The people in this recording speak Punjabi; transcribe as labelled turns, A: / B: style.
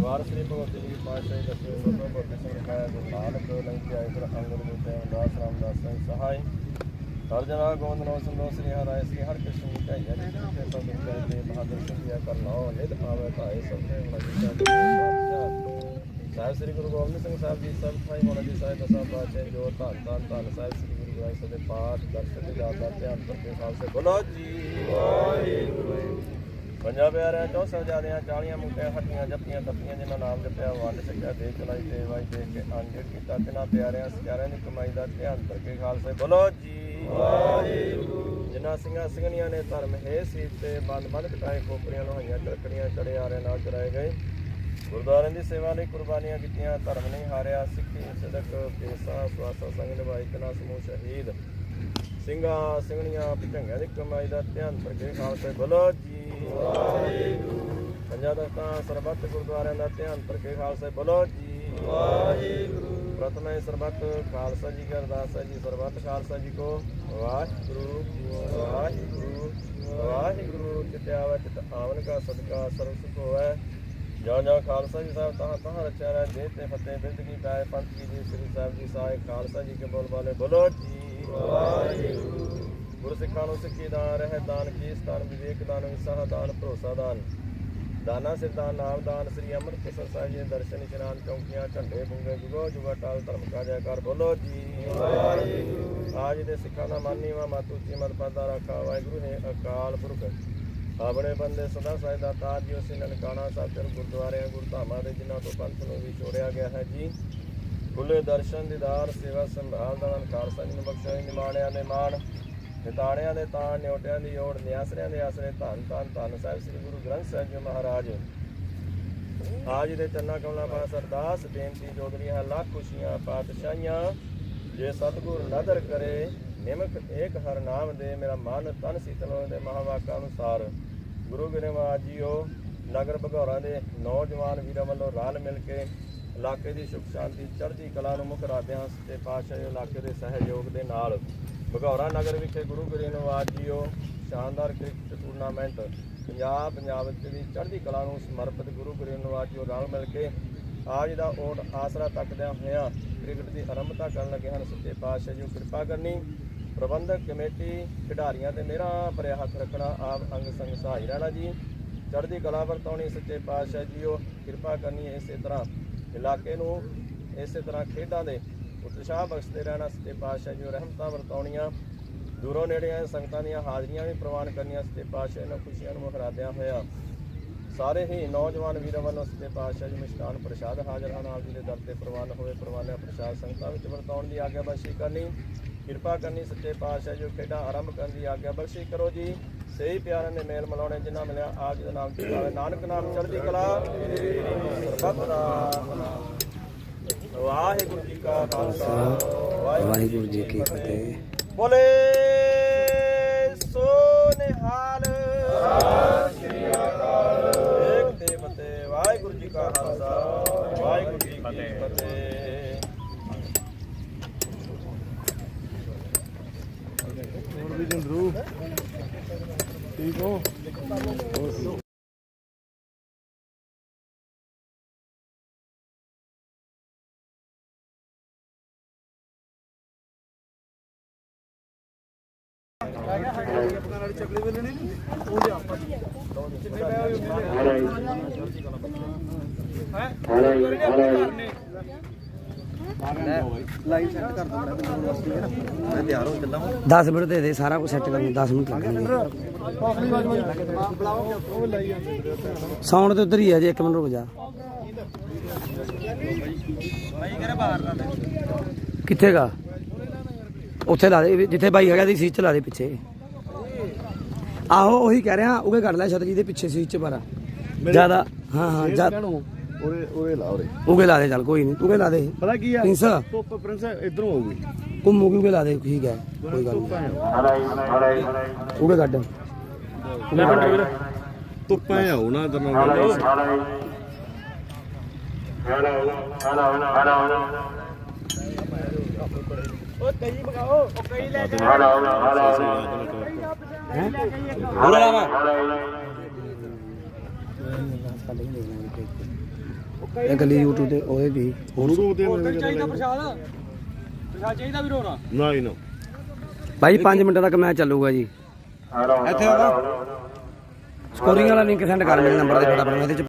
A: ਵਾਰ ਸ੍ਰੀ ਭਗਵਤੀ ਜੀ ਪਾਤਸ਼ਾਹੀ ਦਸਵੇਂ ਗੁਰੂ ਭਗਤ ਸਿੰਘ ਕਾਇਆ ਗੁਰੂ ਨਾਨਕ ਲੰਕੀ ਆਏ ਫਿਰ ਅੰਗਦ ਗੁਰੂ ਦਾਸ ਰਾਮਦਾਸ ਸਿੰਘ ਸਹਾਈ ਹਰ ਜਨਾ ਗੋਬਿੰਦ ਨੋ ਸੰਦੋ ਸ੍ਰੀ ਹਰਿ ਸ੍ਰੀ ਹਰਿ ਕ੍ਰਿਸ਼ਨ ਜੀ ਕਹੀਆ ਜੀ ਤੇ ਸਭ ਦੁਖਿਆ ਤੇ ਬਹਾਦਰ ਸਿੰਘ ਕਰ ਲਾਓ ਨਿਤ ਪਾਵੇ ਭਾਏ ਸਭ ਤੇ ਮਜੀ ਸਾਹਿਬ ਸ੍ਰੀ ਗੁਰੂ ਗੋਬਿੰਦ ਸਿੰਘ ਸਾਹਿਬ ਜੀ ਸਭ ਥਾਈ ਮਨ ਜੀ ਸਾਹਿਬ ਦਸਾਂ ਪਾਤਸ਼ਾਹ ਜੋ ਧੰਨ ਧੰਨ ਧੰਨ ਸਾਹਿਬ ਸ੍ਰੀ ਗੁਰੂ ਗ੍ਰੰਥ ਸਾਹਿਬ ਦੇ ਪਾਠ ਦਰਸ਼ਨ ਦੀ ਯਾਦ ਧਿਆਨ ਕਰਕੇ ਖਾਲਸੇ। ਬੋਲੋ ਜੀ ਵਾਹਿਗੁਰੂ ਪੰਜਾਂ ਪਿਆਰਿਆਂ ਚੋਂ ਸਜਾਦਿਆਂ ਚਾਲੀਆਂ ਮੁਕਤਿਆਂ ਹੱਟੀਆਂ ਜੱਪੀਆਂ ਤੱਪੀਆਂ ਜਿਨ੍ਹਾਂ ਨਾਮ ਜਪਿਆ ਵੰਡ ਸਕਿਆ ਦੇ ਚਲਾਈ ਤੇ ਵਾਈ ਦੇ ਕੇ ਅੰਜੜ ਕੀਤਾ ਤਿਨਾਂ ਪਿਆਰਿਆਂ ਸਕਿਆਰਿਆਂ ਦੀ ਕਮਾਈ ਦਾ ਧਿਆਨ ਕਰਕੇ ਖਾਲਸੇ ਬੋਲੋ ਜੀ। ਵਾਹਿਗੁਰੂ। ਜਿਨ੍ਹਾਂ ਸਿੰਘਾਂ ਸਿੰਘਣੀਆਂ ਨੇ ਧਰਮ ਹੈ ਸੀ ਤੇ ਬੰਦ ਬੰਦ ਕਟਾਏ ਖੋਪਰੀਆਂ ਲੋਹਾਈਆਂ ਚਰਕੜੀਆਂ ਚੜੇ ਆਰੇ ਨਾਲ ਚੜਾਏ ਗਏ। ਗੁਰਦੁਆਰਿਆਂ ਦੀ ਸੇਵਾ ਲਈ ਕੁਰਬਾਨੀਆਂ ਕੀਤੀਆਂ ਧਰਮ ਨਹੀਂ ਹਾਰਿਆ ਸਿੱਖੀ ਸਦਕ ਕੇਸਾ ਸਵਾਸਾ ਸੰਗ ਨਿਭਾਈ ਤਨਾ ਸਮੂਹ ਸ਼ਹੀਦ। ਸਿੰਘਾਂ ਸਿੰਘਣੀਆਂ ਭਜੰਗਾਂ ਦੀ ਕਮਾਈ ਦਾ ਧਿਆਨ ਕਰਕੇ ਖਾਲਸੇ ਬੋਲੋ ਜੀ। ਵਾਹਿਗੁਰੂ ਪੰਜਾਂ ਦਸਤਾਂ ਸਰਬੱਤ ਗੁਰਦੁਆਰਿਆਂ ਦਾ ਧਿਆਨ ਕਰਕੇ ਖਾਲਸੇ ਬੋਲੋ ਜੀ। ਵਾਹਿਗੁਰੂ ਪ੍ਰਥਮੇ ਸਰਬੱਤ, ਖਾਲਸਾ ਜੀ ਕੀ ਅਰਦਾਸ ਹੈ ਜੀ, ਸਰਬੱਤ ਖਾਲਸਾ ਜੀ ਕੋ। ਵਾਹਿਗੁਰੂ ਵਾਹਿਗੁਰੂ ਵਾਹਿਗੁਰੂ ਚਿਤ ਆਵੈ ਆਵਨ ਕਾ ਸਦਕਾ ਸਰਬ ਸੁਖ ਹੋਵੈ। ਜਾਂ ਜਾਂ ਖਾਲਸਾ ਜੀ ਸਾਹਿਬ ਤਹਾਂ ਤਹਾਂ ਰਚਿਆ ਰਹਿ ਦੇ ਤੇ ਫਤਿਹ ਬਿਰਦ ਕੀ ਪਾਏ, ਪੰਥ ਕੀ ਜੀ ਸ੍ਰੀ ਸਾਹਿਬ ਜੀ ਸਾਹਿਬ ਖਾਲਸਾ ਜੀ ਕੇ ਬੋਲ ਵਾਲੇ ਬੋਲੋ ਜੀ, ਵਾਹਿਗੁਰੂ। ਗੁਰੂ ਸਿੱਖਾਂ ਨੂੰ ਸਿੱਖੀ ਦਾਨ, ਰਹਿ ਦਾਨ ਕੀ ਸਥਾਨ ਵਿਵੇਕ ਦਾਨ ਵਿਸਾਹ ਦਾਨ, ਭਰੋਸਾ ਦਾਨ। ਦਾਨਾ ਸਿਰਦਾਨ ਨਾਮ ਦਾਨ, ਸ੍ਰੀ ਅੰਮ੍ਰਿਤਸਰ ਸਾਹਿਬ ਜੀ ਦੇ ਦਰਸ਼ਨ, ਇਸ਼ਨਾਨ, ਚੌਂਕੀਆਂ, ਝੰਡੇ ਬੁੰਗੇ ਜੁਗੋ ਜੁਗਾ ਟਾਲ, ਧਰਮ ਕਾ ਜੈਕਾਰ ਬੋਲੋ ਜੀ, ਵਾਹਿਗੁਰੂ। ਆਜ ਦੇ ਸਿੱਖਾਂ ਦਾ ਮਨ ਨੀਵਾ ਮਤ ਉੱਚੀ ਮਤ ਪਾਦਾ ਰੱਖਾ, ਵਾਹਿਗੁਰੂ ਨੇ ਅਕਾਲ ਪੁਰਖ ਆਪਣੇ ਬੰਦੇ ਸਦਾ ਸਾਹਿਬ ਦਾ ਤਾਜ ਨਨਕਾਣਾ ਸਾਹਿਬ ਤੇ ਗੁਰਦੁਆਰਿਆਂ, ਗੁਰਧਾਮਾਂ ਦੇ ਜਿਨ੍ਹਾਂ ਤੋਂ ਪੰਥ ਨੂੰ ਵੀ ਗਿਆ ਹੈ ਜੀ। ਖੁੱਲੇ ਦਰਸ਼ਨ, ਦੀਦਾਰ, ਸੇਵਾ ਸੰਭਾਲ ਦਾ ਖਾਲਸਾ ਜੀ ਨੂੰ ਬਖਸ਼ਿਆ, ਨਿਮਾਣਿਆਂ ਦੇ ਮਾਣ, ਨਿਤਾਣਿਆਂ ਦੇ ਤਾਣ, ਨਿਉਟਿਆਂ ਦੀ ਓੜ, ਨਿਆਸਰਿਆਂ ਦੇ ਆਸਰੇ ਧੰਨ ਧੰਨ ਧੰਨ ਸਾਹਿਬ ਸ੍ਰੀ ਗੁਰੂ ਗ੍ਰੰਥ ਸਾਹਿਬ ਜੀ ਮਹਾਰਾਜ। ਆਜ ਦੇ ਚੰਨਾ ਕਮਲਾ ਪਾਸ ਅਰਦਾਸ, ਬੇਨਤੀ ਜੋਦਰੀ ਹੈ ਲੱਖ ਖੁਸ਼ੀਆਂ, ਪਾਤਸ਼ਾਹੀਆਂ। ਜੇ ਸਤਿਗੁਰ ਨਦਰ ਕਰੇ, ਨਿਮਕ ਏਕ ਹਰ ਨਾਮ ਦੇ, ਮੇਰਾ ਮਨ ਤਨ ਸੀਤਲ ਹੋਏ ਦੇ ਮਹਾਵਾਕਾ ਅਨੁਸਾਰ। ਗੁਰੂ ਗ੍ਰੰਥ ਜੀਓ, ਨਗਰ ਭਗੌਰਾ ਦੇ ਨੌਜਵਾਨ ਵੀਰਾਂ ਵੱਲੋਂ ਰਲ ਮਿਲ ਕੇ ਇਲਾਕੇ ਦੀ ਸੁਖ ਸ਼ਾਂਤੀ, ਚੜ੍ਹਦੀ ਕਲਾ ਨੂੰ ਮੁੱਖ ਰੱਖਦਿਆਂ ਸੱਚੇ ਪਾਤਸ਼ਾਹ ਇਲਾਕੇ ਦੇ ਸਹਿਯੋਗ ਦੇ ਨਾਲ। ਭਗੌਰਾ ਨਗਰ ਵਿਖੇ ਗੁਰੂ ਗ੍ਰੰਥ ਜੀਓ, ਸ਼ਾਨਦਾਰ ਕ੍ਰਿਕਟ ਟੂਰਨਾਮੈਂਟ, ਪੰਜਾਬ ਪੰਜਾਬ ਵਿੱਚ ਦੀ ਚੜ੍ਹਦੀ ਕਲਾ ਨੂੰ ਸਮਰਪਿਤ ਗੁਰੂ ਗ੍ਰੰਥ ਜੀਓ ਰਲ ਮਿਲ ਕੇ ਆਜ ਦਾ ਓਟ ਆਸਰਾ ਤੱਕਦਿਆਂ ਹੋਇਆਂ ਕ੍ਰਿਕਟ ਦੀ ਆਰੰਭਤਾ ਕਰਨ ਲੱਗੇ ਹਨ, ਸੱਚੇ ਪਾਤਸ਼ਾਹ ਜੀ ਕਿਰਪਾ ਕਰਨੀ। ਪ੍ਰਬੰਧਕ ਕਮੇਟੀ, ਖਿਡਾਰੀਆਂ ਤੇ ਮੇਰਾ ਭਰਿਆ ਹੱਥ ਰੱਖਣਾ, ਆਪ ਅੰਗ ਸੰਗ ਸਹਾਈ ਰਹਿਣਾ ਜੀ। ਚੜ੍ਹਦੀ ਕਲਾ ਵਰਤਾਉਣੀ, ਸੱਚੇ ਪਾਤਸ਼ਾਹ ਜੀਓ, ਕਿਰਪਾ ਕਰਨੀ ਇਸੇ ਤਰ੍ਹਾਂ। ਇਲਾਕੇ ਨੂੰ ਇਸੇ ਤਰ੍ਹਾਂ ਖੇਡਾਂ ਦੇ ਉਤਸ਼ਾਹ ਬਖਸ਼ਦੇ ਰਹਿਣਾ, ਸੱਚੇ ਪਾਤਸ਼ਾਹ ਜੀਓ, ਰਹਿਮਤਾਂ ਵਰਤਾਉਣੀਆਂ। ਦੂਰੋਂ ਨੇੜਿਆਂ ਸੰਗਤਾਂ ਦੀਆਂ ਹਾਜ਼ਰੀਆਂ ਵੀ ਪ੍ਰਵਾਨ ਕਰਨੀਆਂ, ਸੱਚੇ ਪਾਤਸ਼ਾਹ ਇਹਨਾਂ ਖੁਸ਼ੀਆਂ ਨੂੰ ਮੁਹਰਾਦਿਆਂ ਹੋਇਆ। ਸਾਰੇ ਹੀ ਨੌਜਵਾਨ ਵੀਰਾਂ ਵੱਲੋਂ ਸੱਚੇ ਪਾਤਸ਼ਾਹ ਜੀ ਮਿਸ਼ਟਾਨ ਪ੍ਰਸ਼ਾਦ ਹਾਜ਼ਰ ਹਨ। ਆਪ ਜੀ ਦੇ ਦਰ ਤੇ ਪ੍ਰਵਾਨ ਹੋਏ ਪ੍ਰਵਾਨਿਆ ਪ੍ਰਸ਼ਾਦ ਸੰਗਤਾਂ ਵਿੱਚ ਵਰਤਾਉਣ ਦੀ ਆਗਿਆ ਬਖਸ਼ੀ ਕਰਨੀ। ਕਿਰਪਾ ਕਰਨੀ ਸੱਚੇ ਪਾਤਸ਼ਾਹ ਜੋ ਖੇਡਾਂ ਆਰੰਭ ਕਰਨ ਦੀ ਆਗਿਆ ਬਖਸ਼ੀ ਕਰੋ ਜੀ। ਸਹੀ ਪਿਆਰਿਆਂ ਨੇ ਮੇਲ ਮਿਲਾਉਣੇ ਜਿਨ੍ਹਾਂ ਮਿਲਿਆ ਆਪ ਜੀ ਦਾ ਨਾਮ ਚਿਤਾਵੇ ਨਾਨਕ ਨਾਮ ਚੜ੍ਹਦੀ ਕਲਾ। ਸਰਬੱਤ ਦਾ ਭਲਾ। ਵਾਹਿਗੁਰੂ ਜੀ ਕਾ ਖਾਲਸਾ। ਵਾਹਿਗੁਰੂ
B: ਜੀ ਕੀ ਫਤਿਹ।
A: ਬੋਲੇ।
C: ਠੀਕ ਹੋ ਆਪਣਾ ਆਪਾਂ ਹੈ ਲਾਈਨ ਸੈੱਟ ਕਰ ਦਿੰਦਾ ਮੈਂ ਤਿਆਰ ਹੋ ਚੱਲਾਂ
B: 10 ਮਿੰਟ ਦੇ ਦੇ ਸਾਰਾ ਕੁਝ ਸੈੱਟ ਕਰਨ ਨੂੰ 10 ਮਿੰਟ ਲੱਗਣਗੇ ਸਾਊਂਡ ਤੇ ਉਧਰ ਹੀ ਹੈ ਜੇ 1 ਮਿੰਟ ਰੁਕ ਜਾ। ਕਿੱਥੇਗਾ ਉੱਥੇ ਲਾ ਦੇ ਜਿੱਥੇ ਬਾਈ ਹੈਗਾ ਦੀ ਸੀਟ ਚ ਲਾ ਦੇ ਪਿੱਛੇ। ਆਹੋ ਉਹੀ ਕਹਿ ਰਿਹਾ ਉਹਗੇ ਕੱਢ ਲੈ ਛਤਰੀ ਜੀ ਦੇ ਪਿੱਛੇ ਸੀਟ ਚ ਪਰ। ਜ਼ਿਆਦਾ ਹਾਂ ਹਾਂ ਜਾ
C: ਉਰੇ ਉਰੇ ਲਾ ਉਰੇ।
B: ਉਹਗੇ ਲਾ ਦੇ? ਚੱਲ ਕੋਈ ਨਹੀਂ ਤੂੰਗੇ ਲਾ ਦੇ?
C: ਪਤਾ ਕੀ ਆ?
B: ਪ੍ਰਿੰਸ।
C: ਧੁੱਪ ਪ੍ਰਿੰਸ ਇਧਰੋਂ ਆਊਗੀ।
B: ਘੁੰਮੂ ਕਿਉਂਗੇ ਲਾ ਦੇ? ਠੀਕ ਹੈ ਕੋਈ ਗੱਲ ਨਹੀਂ ਉਹਗੇ ਕੱਢ?
C: ਧੁੱਪਾਂ ਆਉ ਨਾ ਇਧਰ ਨਾਲ।
A: ਉਹ ਕਈ
B: ਇਹ ਗੱਲੀ YouTube ਤੇ ਉਹਦੇ ਵੀ।
C: ਉਹਨੂੰ ਕੋ ਤੇ
D: ਚਾਹੀਦਾ ਪ੍ਰਸ਼ਾਦ। ਪ੍ਰਸ਼ਾਦ ਚਾਹੀਦਾ ਵੀਰੋ ਨਾ
C: ਨਾ ਹੀ ਨਾ।
B: ਭਾਈ 5 ਮਿੰਟਾਂ ਤੱਕ ਮੈਚ ਚੱਲੂਗਾ ਜੀ।
C: ਇੱਥੇ ਆਵਾ
B: ਸਕੋਰਿੰਗ ਵਾਲਾ ਲਿੰਕ ਸੈਂਡ ਕਰ ਮੇਰੇ ਨੰਬਰ ਤੇ ਫਟਾਫਟ ਮੈਂ ਇਹਦੇ ਚ